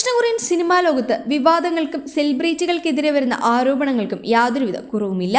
ദക്ഷിണ സിനിമാ ലോകത്ത് വിവാദങ്ങൾക്കും സെലിബ്രിറ്റികൾക്കെതിരെ വരുന്ന ആരോപണങ്ങൾക്കും യാതൊരുവിധ കുറവുമില്ല.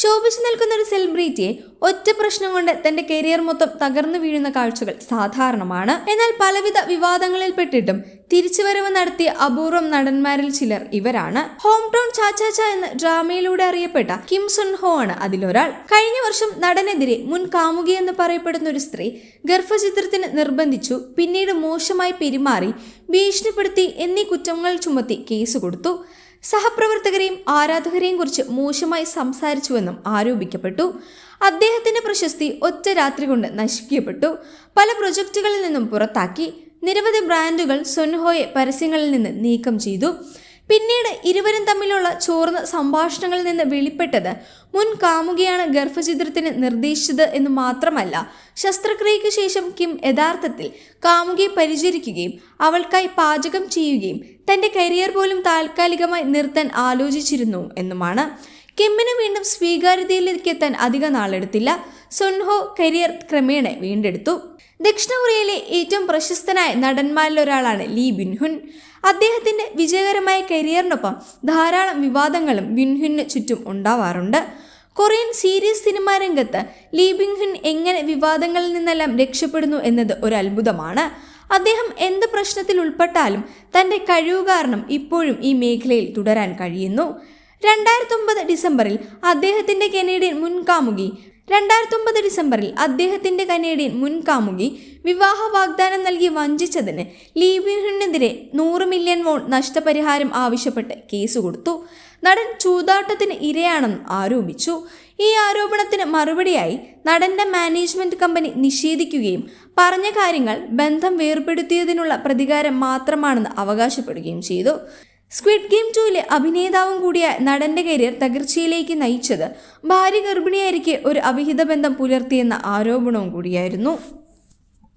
ശോഭിച്ചു നിൽക്കുന്ന ഒരു സെലിബ്രിറ്റിയെ ഒറ്റ പ്രശ്നം കൊണ്ട് തന്റെ കരിയർ മൊത്തം തകർന്നു വീഴുന്ന കാഴ്ചകൾ സാധാരണമാണ്. എന്നാൽ പലവിധ വിവാദങ്ങളിൽ പെട്ടിട്ടും തിരിച്ചുവരവ് നടത്തിയ അപൂർവം നടന്മാരിൽ ചിലർ ഇവരാണ്. ഹോം ടൗൺ ചാച്ചാച്ച എന്ന ഡ്രാമയിലൂടെ അറിയപ്പെട്ട കിം സുൻ ഹോ ആണ് അതിലൊരാൾ. കഴിഞ്ഞ വർഷം നടനെതിരെ മുൻ കാമുകി എന്ന് പറയപ്പെടുന്ന ഒരു സ്ത്രീ ഗർഭചിത്രത്തിന് നിർബന്ധിച്ചു പിന്നീട് മോശമായി പെരുമാറി ഭീഷണിപ്പെടുത്തി എന്നീ കുറ്റങ്ങൾ ചുമത്തി കേസ് കൊടുത്തു. സഹപ്രവർത്തകരെയും ആരാധകരെയും കുറിച്ച് മോശമായി സംസാരിച്ചുവെന്നും ആരോപിക്കപ്പെട്ടു. അദ്ദേഹത്തിന്റെ പ്രശസ്തി ഒറ്റ രാത്രി കൊണ്ട് നശിപ്പിക്കപ്പെട്ടു. പല പ്രൊജക്റ്റുകളിൽ നിന്നും പുറത്താക്കി. നിരവധി ബ്രാൻഡുകൾ സൊൻഹോയെ പരസ്യങ്ങളിൽ നിന്ന് നീക്കം ചെയ്തു. പിന്നീട് ഇരുവരും തമ്മിലുള്ള ചോർന്ന സംഭാഷണങ്ങളിൽ നിന്ന് വെളിപ്പെട്ടത് മുൻ കാമുകിയാണ് ഗർഭചിത്രത്തിന് നിർദ്ദേശിച്ചത് എന്ന് മാത്രമല്ല ശസ്ത്രക്രിയയ്ക്ക് ശേഷം കിം യഥാർത്ഥത്തിൽ കാമുകിയെ പരിചരിക്കുകയും അവൾക്കായി പാചകം ചെയ്യുകയും തന്റെ കരിയർ പോലും താൽക്കാലികമായി നിർത്താൻ ആലോചിച്ചിരുന്നു എന്നുമാണ്. കിമ്മിന് വീണ്ടും സ്വീകാര്യതയിലേക്ക് എത്താൻ അധിക നാളെടുത്തില്ല. സൊൻഹോ കരിയർ ക്രമേണ വീണ്ടെടുത്തു. ദക്ഷിണ കൊറിയയിലെ ഏറ്റവും പ്രശസ്തനായ നടന്മാരിൽ ഒരാളാണ് ലീ ബിൻഹുൻ. അദ്ദേഹത്തിന്റെ വിജയകരമായ കരിയറിനൊപ്പം ധാരാളം വിവാദങ്ങളും ബിൻഹുന് ചുറ്റും ഉണ്ടാവാറുണ്ട്. കൊറിയൻ സീരീസ് സിനിമാ രംഗത്ത് ലീ ബിൻഹുൻ എങ്ങനെ വിവാദങ്ങളിൽ നിന്നെല്ലാം രക്ഷപ്പെടുന്നു എന്നത് ഒരു അത്ഭുതമാണ്. അദ്ദേഹം എന്ത് പ്രശ്നത്തിൽ ഉൾപ്പെട്ടാലും തന്റെ കഴിവ് കാരണം ഇപ്പോഴും ഈ മേഖലയിൽ തുടരാൻ കഴിയുന്നു. രണ്ടായിരത്തി ഒമ്പത് ഡിസംബറിൽ അദ്ദേഹത്തിന്റെ കനേഡിയൻ മുൻകാമുകി. രണ്ടായിരത്തി ഒമ്പത് ഡിസംബറിൽ അദ്ദേഹത്തിന്റെ കനേഡിയൻ മുൻകാമുകി വിവാഹ വാഗ്ദാനം നൽകി വഞ്ചിച്ചതിന് ലീബിനെതിരെ നൂറ് മില്യൺ വോൺ നഷ്ടപരിഹാരം ആവശ്യപ്പെട്ട് കേസ് കൊടുത്തു. നടൻ ചൂതാട്ടത്തിന് ഇരയാണെന്ന് ആരോപിച്ചു. ഈ ആരോപണത്തിന് മറുപടിയായി നടന്റെ മാനേജ്മെന്റ് കമ്പനി നിഷേധിക്കുകയും പറഞ്ഞ കാര്യങ്ങൾ ബന്ധം വേർപെടുത്തിയതിനുള്ള പ്രതികാരം മാത്രമാണെന്ന് അവകാശപ്പെടുകയും ചെയ്തു. സ്ക്വിഡ് ഗെയിം ടൂയിലെ അഭിനേതാവും കൂടിയ നടന്റെ കരിയർ തകർച്ചയിലേക്ക് നയിച്ചത് ഭാര്യ ഗർഭിണിയായിരിക്കെ ഒരു അവിഹിത ബന്ധം പുലർത്തിയെന്ന ആരോപണവും കൂടിയായിരുന്നു.